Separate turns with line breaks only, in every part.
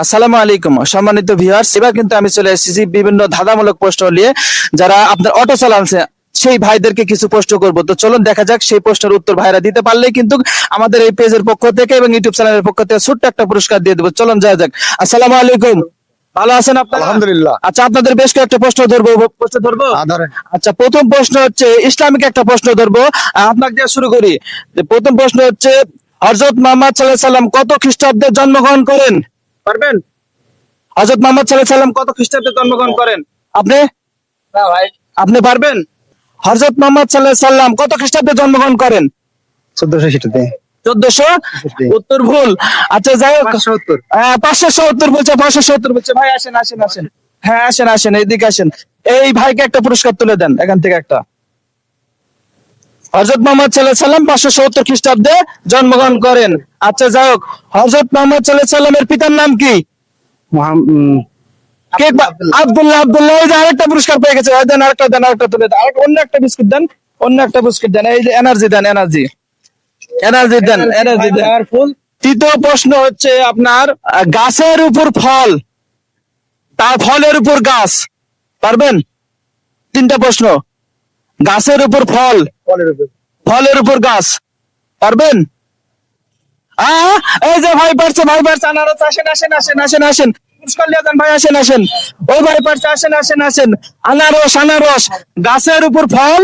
আসসালামু আলাইকুম। সম্মানিত ভিউয়ার্স এবার কিন্তু আমি চলে এসেছি বিভিন্ন ধাঁধামূলক প্রশ্ন নিয়ে। যারা আপনার অটো চালানছে সেই ভাইদেরকে কিছু প্রশ্ন করব। তো চলুন দেখা যাক সেই প্রশ্নের উত্তর ভাইরা দিতে পারলে কিন্তু আমাদের এই পেজের পক্ষ থেকে এবং ইউটিউব চ্যানেলের পক্ষ থেকে ছোট্ট একটা পুরস্কার দিয়ে দেবো। চলুন যাওয়া যাক। আসসালামু আলাইকুম। ভালো আছেন আপনারা?
আলহামদুলিল্লাহ।
আচ্ছা আপনাদের বেশ কয়েকটা প্রশ্ন ধরবো প্রশ্ন ধরবো?
হ্যাঁ,
আচ্ছা প্রথম প্রশ্ন হচ্ছে ইসলামিক একটা প্রশ্ন ধরবো। আপনাকে দিয়ে শুরু করি। প্রথম প্রশ্ন হচ্ছে হজরত মোহাম্মদ সাল্লাহ সাল্লাম কত খ্রিস্টাব্দে জন্মগ্রহণ করেন? পারবেন? হজরত মোহাম্মদ সাল্লাহ সাল্লাম কত খ্রিস্টাব্দে জন্মগ্রহণ করেন? আপনি? আপনি পারবেন? হজরত মোহাম্মদ সাল্লাহ সাল্লাম কত খ্রিস্টাব্দে জন্মগ্রহণ করেন?
চোদ্দশো সেটাতে
চোদ্দশো উত্তর ভুল। আচ্ছা যাই হোক। হ্যাঁ, পাঁচশো সত্তর বলছে পাঁচশো সত্তর বলছে। ভাই আসেন আসেন আসেন। হ্যাঁ আসেন আসেন এইদিকে আসেন। এই ভাইকে একটা পুরস্কার তুলে দেন এখান থেকে একটা। হজরত মোহাম্মদ সাল্লাহ সাল্লাম পাঁচশো সত্তর খ্রিস্টাব্দে জন্মগ্রহণ করেন। আচ্ছা যাই হোক হজরত মোহাম্মদ সাল্লাহ সাল্লামের পিতার নাম কি? আব্দুল্লাহ। আব্দুল্লাহ এই যে আরেকটা পুরস্কার পেয়ে গেছে। দেন আরেকটা দেন আরেকটা তুলে দেন। অন্য একটা বিস্কুট দেন অন্য একটা বিস্কুট দেন। এই যে এনার্জি দেন এনার্জি। এনার্জি দেন এনার্জি দেন। তৃতীয় প্রশ্ন হচ্ছে আপনার গাছের উপর ফল তার ফলের উপর গাছ। পারবেন? তিনটা প্রশ্ন। গাছের উপর ফল ফলের উপর। গাছ। পারবেন? এই যে ভাই পারছে ভাই পারছে আনারস আসেন আসেন আসেন আসেন আসেন। পুরস্কার নিয়ে যান ভাই আসেন আসেন। ওই ভাই পারছে আসেন আসেন আসেন। আনারস আনারস। গাছের উপর ফল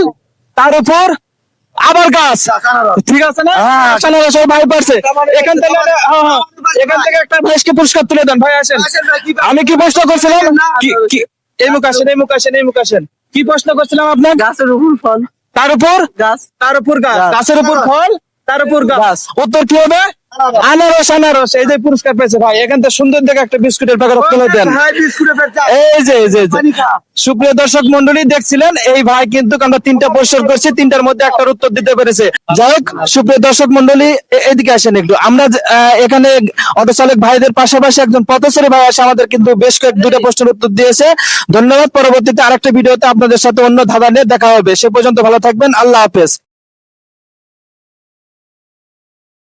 তার উপর আবার গাছ। ঠিক আছে না? আনারস ওই ভাই পারছে। এখান থেকে হ্যাঁ, হ্যাঁ, এখান থেকে একটা পুরস্কার তুলে দেন ভাই আসেন। আমি কি প্রশ্ন করছিলাম? এই মুখ আসেন এই মুখ আসেন এই মুখ আসেন। কি প্রশ্ন করছিলাম আপনার?
গাছের উপর ফল।
তার উপর?
গাছ।
তার উপর গাছ। গাছের উপর ফল? তার উপর গাছ। উত্তর কি হবে? আনারস। আনারস এই যে পুরস্কার পেয়েছে ভাই এখান থেকে সুন্দর দেখে একটা বিস্কুটের প্যাকেট তুলে দেন। এই যে এই যে সুপ্রিয় দর্শক মন্ডলী দেখছিলেন? এই ভাই কিন্তু আমরা তিনটা প্রশ্ন করছি তিনটার মধ্যে একটার উত্তর দিতে পেরেছে। যাই হোক সুপ্রিয় দর্শক মন্ডলী এদিকে আসেন একটু। আমরা এখানে অটো চালক ভাইদের পাশাপাশি একজন পথচারী ভাই আসে আমাদের কিন্তু বেশ কয়েক দুটো প্রশ্নের উত্তর দিয়েছে। ধন্যবাদ। পরবর্তীতে আরেকটা ভিডিওতে আপনাদের সাথে অন্য ধাঁধা নিয়ে দেখা হবে। সে পর্যন্ত ভালো থাকবেন। আল্লাহ হাফেজ।